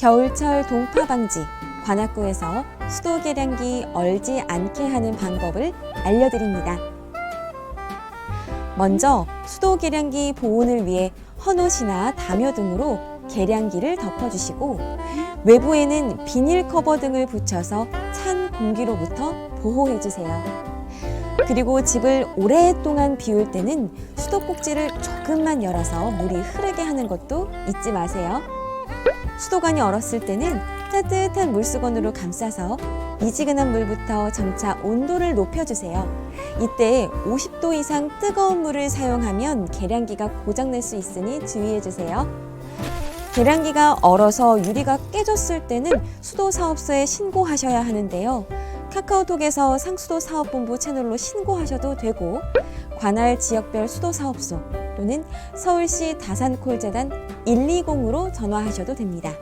겨울철 동파 방지 관악구에서 수도 계량기 얼지 않게 하는 방법을 알려드립니다. 먼저 수도 계량기 보온을 위해 헌옷이나 담요 등으로 계량기를 덮어주시고 외부에는 비닐 커버 등을 붙여서 찬 공기로부터 보호해주세요. 그리고 집을 오랫동안 비울 때는 수도꼭지를 조금만 열어서 물이 흐르게 하는 것도 잊지 마세요. 수도관이 얼었을 때는 따뜻한 물수건으로 감싸서 미지근한 물부터 점차 온도를 높여주세요. 이때 50도 이상 뜨거운 물을 사용하면 계량기가 고장날 수 있으니 주의해주세요. 계량기가 얼어서 유리가 깨졌을 때는 수도사업소에 신고하셔야 하는데요. 카카오톡에서 상수도 사업본부 채널로 신고하셔도 되고 관할 지역별 수도사업소 또는 서울시 다산콜재단 120으로 전화하셔도 됩니다.